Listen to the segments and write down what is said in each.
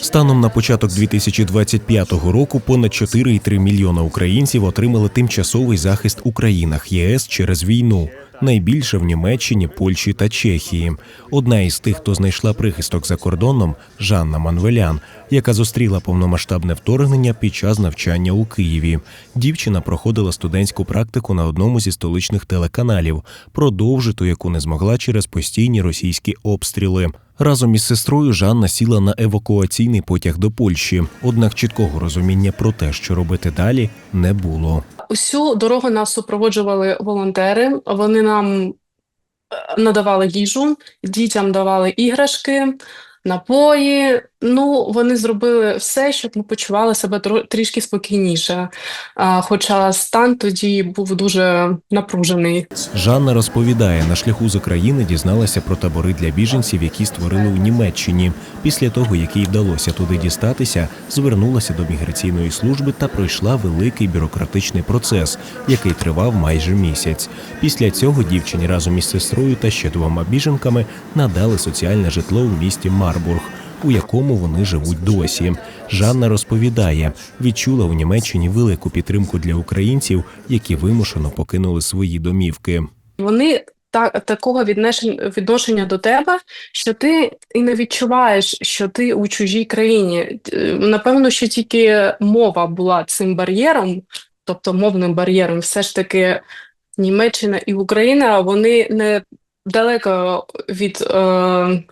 Станом на початок 2025 року понад 4,3 мільйона українців отримали тимчасовий захист у країнах ЄС через війну. Найбільше в Німеччині, Польщі та Чехії. Одна із тих, хто знайшла прихисток за кордоном, Жанна Манвелян, яка зустріла повномасштабне вторгнення під час навчання у Києві. Дівчина проходила студентську практику на одному зі столичних телеканалів, продовжити яку не змогла через постійні російські обстріли. Разом із сестрою Жанна сіла на евакуаційний потяг до Польщі. Однак чіткого розуміння про те, що робити далі, не було. Усю дорогу нас супроводжували волонтери. Вони нам е, надавали їжу, дітям давали іграшки, напої. Ну, вони зробили все, щоб ми почували себе трішки спокійніше. Хоча стан тоді був дуже напружений. Жанна розповідає, на шляху з України дізналася про табори для біженців, які створили у Німеччині. Після того, як їй вдалося туди дістатися, звернулася до міграційної служби та пройшла великий бюрократичний процес, який тривав майже місяць. Після цього дівчині разом із сестрою та ще двома біженками надали соціальне житло у місті Марбург. У якому вони живуть досі. Жанна розповідає, відчула у Німеччині велику підтримку для українців, які вимушено покинули свої домівки. Вони та, такого відношення, відношення до тебе, що ти і не відчуваєш, що ти у чужій країні. Е, Напевно, що тільки мова була цим бар'єром, тобто мовним бар'єром, все ж таки Німеччина і Україна, вони не далеко від е,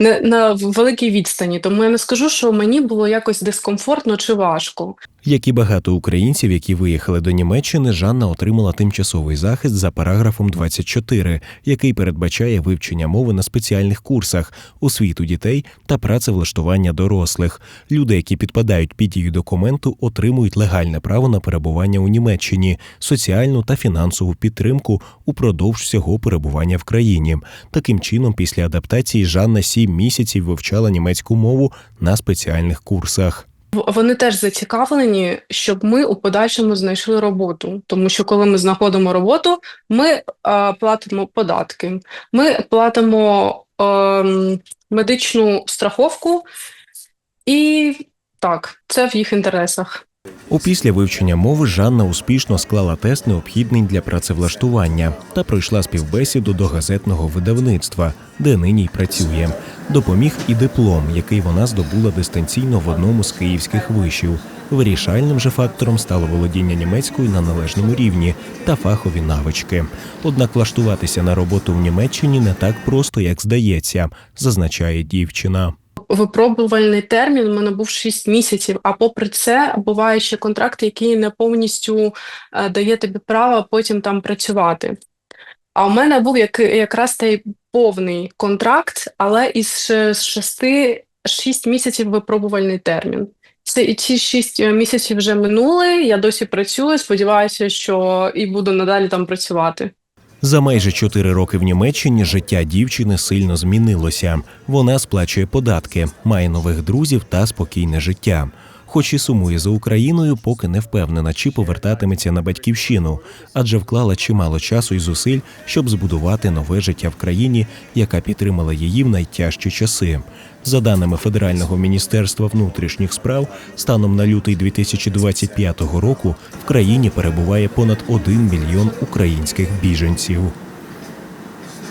не на великій відстані. Тому я не скажу, що мені було якось дискомфортно чи важко. Як і багато українців, які виїхали до Німеччини, Жанна отримала тимчасовий захист за параграфом 24, який передбачає вивчення мови на спеціальних курсах, освіту дітей та працевлаштування дорослих. Люди, які підпадають під дію документу, отримують легальне право на перебування у Німеччині, соціальну та фінансову підтримку упродовж всього перебування в країні. Таким чином, після адаптації Жанна сім місяців вивчала німецьку мову на спеціальних курсах. Вони теж зацікавлені, щоб ми у подальшому знайшли роботу. Тому що коли ми знаходимо роботу, ми а, платимо податки, ми платимо ем, медичну страховку, і так, це в їх інтересах. Опісля вивчення мови Жанна успішно склала тест, необхідний для працевлаштування, та пройшла співбесіду до газетного видавництва, де нині й працює. Допоміг і диплом, який вона здобула дистанційно в одному з київських вишів. Вирішальним же фактором стало володіння німецькою на належному рівні та фахові навички. Однак влаштуватися на роботу в Німеччині не так просто, як здається, зазначає дівчина. Випробувальний термін у мене був 6 місяців, а попри це буває ще контракт, який не повністю е, дає тобі право потім там працювати. А у мене був як, якраз той повний контракт, але із ше- з 6, 6 місяців випробувальний термін. Це ці 6 місяців вже минули. Я досі працюю. Сподіваюся, що і буду надалі там працювати. За майже чотири роки в Німеччині життя дівчини сильно змінилося. Вона сплачує податки, має нових друзів та спокійне життя. Хоч і сумує за Україною, поки не впевнена, чи повертатиметься на батьківщину, адже вклала чимало часу і зусиль, щоб збудувати нове життя в країні, яка підтримала її в найтяжчі часи. За даними Федерального міністерства внутрішніх справ, станом на лютий 2025 року в країні перебуває понад 1 мільйон українських біженців.